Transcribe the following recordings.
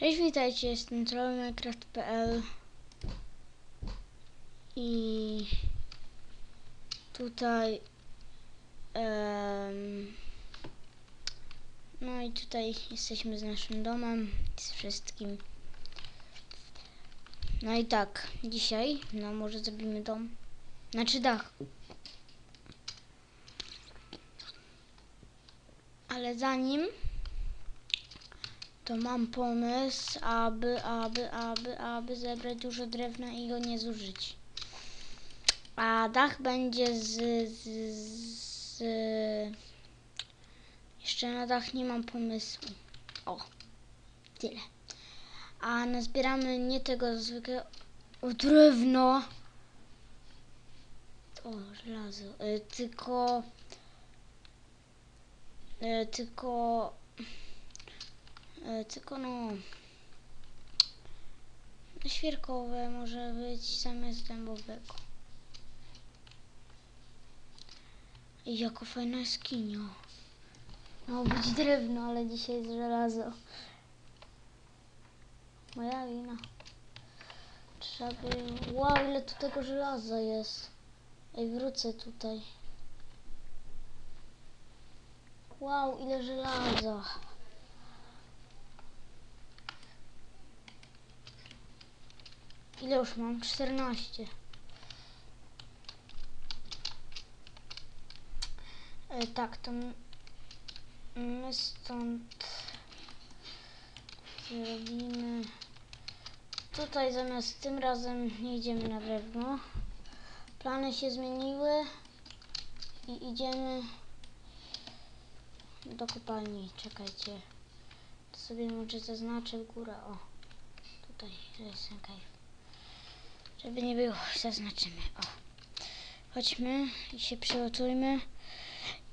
Cześć, witajcie, jestem trollminecraft.pl i tutaj em, no i tutaj jesteśmy z naszym domem, z wszystkim. No i tak, dzisiaj, no może zrobimy dom, znaczy dach. Ale zanim to mam pomysł, aby, aby, aby, aby zebrać dużo drewna i go nie zużyć. A dach będzie z, z, z... Jeszcze na dach nie mam pomysłu. O, tyle. A nazbieramy nie tego zwykłego... Drewno! O, żelazo. Y, tylko... Y, tylko... E, tylko no świerkowe może być zamiast dębowego. I jako fajna skinio. Miało być drewno, ale dzisiaj jest żelazo. Moja wina. Trzeba by... Wow, ile tu tego żelaza jest. Ej, wrócę tutaj. Wow, ile żelaza. Ile już mam? 14. E, tak, to my stąd zrobimy. Tutaj zamiast tym razem nie idziemy na drewno. Plany się zmieniły i idziemy do kopalni. Czekajcie. To sobie może zaznaczę górę. O, tutaj jest cave. Żeby nie było, zaznaczymy. O. Chodźmy i się przygotujmy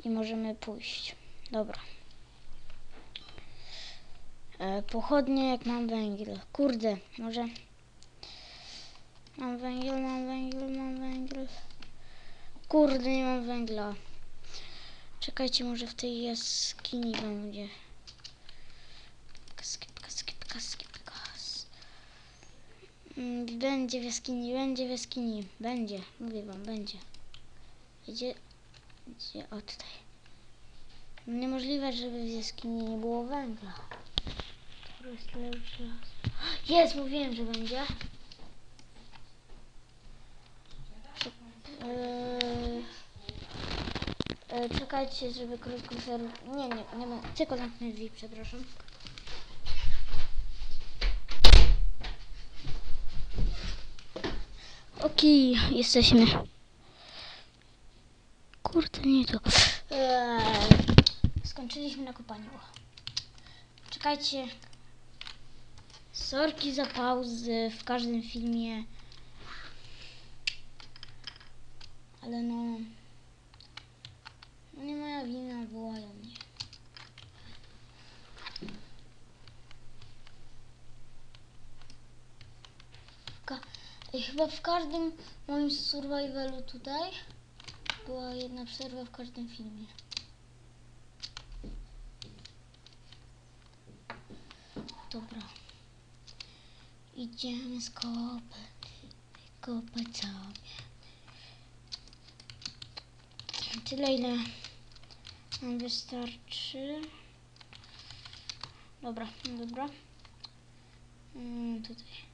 i możemy pójść. Dobra. E, pochodnie jak mam węgiel. Kurde, może... Mam węgiel, mam węgiel, mam węgiel. Kurde, nie mam węgla. Czekajcie, może w tej jaskini będzie. Skipka, skipka, skipka. Mm, Będzie w jaskini, będzie w jaskini. Będzie, mówię wam, będzie. Gdzie, o tutaj. Niemożliwe, żeby w jaskini nie było węgla. Jest. Jest, mówiłem, że będzie. Eee, e, czekajcie, żeby krótko Nie, nie, nie będę. Tylko zamknę drzwi, przepraszam. Okej, jesteśmy. Kurde, nie to. Eee, skończyliśmy na kopaniu. Czekajcie. Sorki za pauzy w każdym filmie. Ale no... no nie moja wina, wołają mnie. Ka- Ej, chyba w każdym moim survivalu tutaj była jedna przerwa w każdym filmie. Dobra. Idziemy skopać. Kopać sobie. Tyle ile nam wystarczy. Dobra, dobra. Mm, tutaj.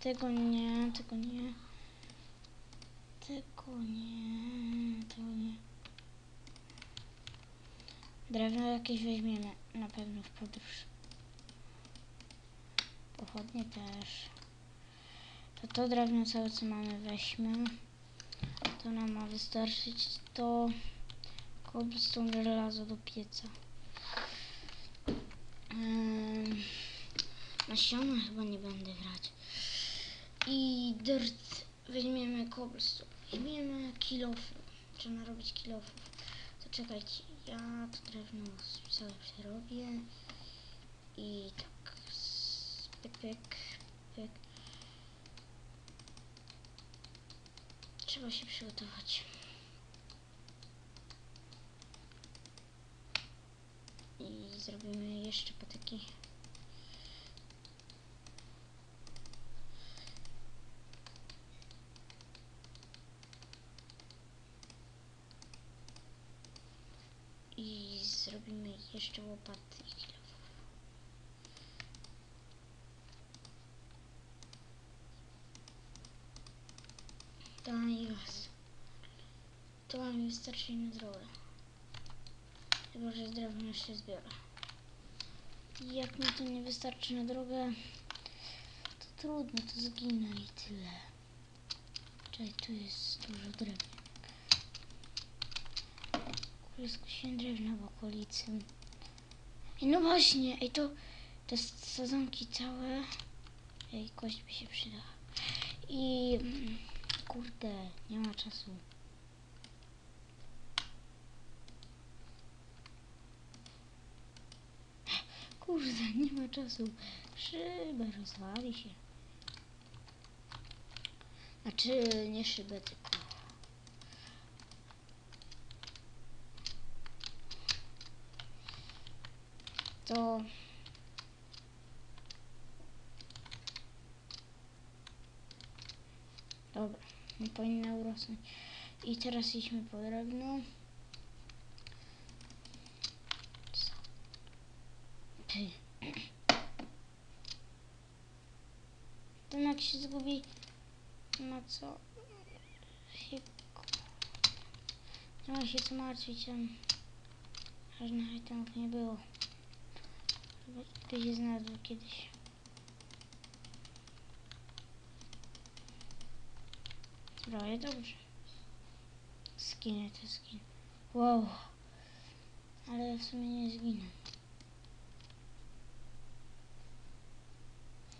Tego nie, tego nie. Tego nie, tego nie. Drewno jakieś weźmiemy na pewno w podróż. Pochodnie też. To to drewno całe co mamy weźmy. To nam ma wystarczyć to cobblestone żelazo do pieca. Ym, Na ścianę chyba nie będę grać. I dirt weźmiemy cobblestone. Weźmiemy kilofy. Trzeba narobić kilofów. To czekajcie, ja to drewno sobie przerobię. I tak. Pyk, pyk, pyk. Trzeba się przygotować. I zrobimy jeszcze patyki. I zrobimy jeszcze łopaty i kilofów. To jest. To mi wystarczy na drogę. Chyba, że z drewna jeszcze zbiorę. Jak mi to nie wystarczy na drogę, to trudno, to zginę i tyle. Czekaj, tu jest dużo drewna. Kurde, skusiłem drewna w okolicy. Ej, no właśnie, ej, to te sadzonki całe. Ej, kość by się przydała. I mm, kurde, nie ma czasu. Kurde, nie ma czasu. Szyba rozwali się. Znaczy, nie szybę, tylko... To... Dobra, nie powinna urosnąć. I teraz idźmy po drewno. Co? Ty. Ten jak się zgubi, ma co. Nie ma się co martwić, tam ważnych itemów nie było. Ktoś je znalazł kiedyś. Prawie dobrze. Skinę to skin. Wow. Ale w sumie nie zginę.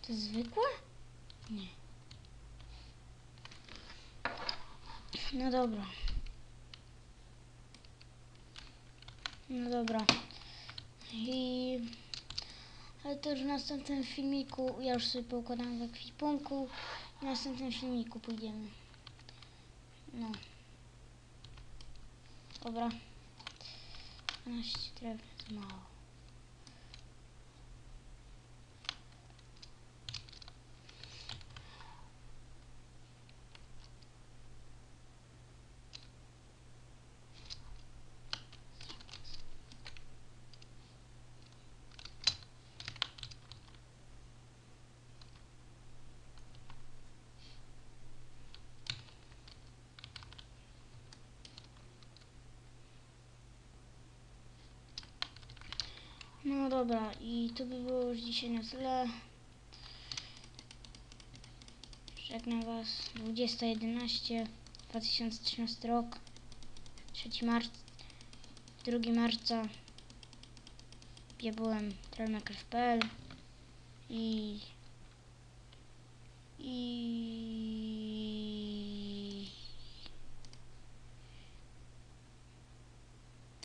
To zwykłe? Nie. No dobra. No dobra. I... Ale to już w następnym filmiku, ja już sobie poukładam w ekwipunku. W następnym filmiku pójdziemy. No. Dobra. 12 drewna to mało. No dobra, i to by było już dzisiaj na tyle. Żegnam Was. 2011 2013 rok. 3 marca 2 marca. Ja byłem i i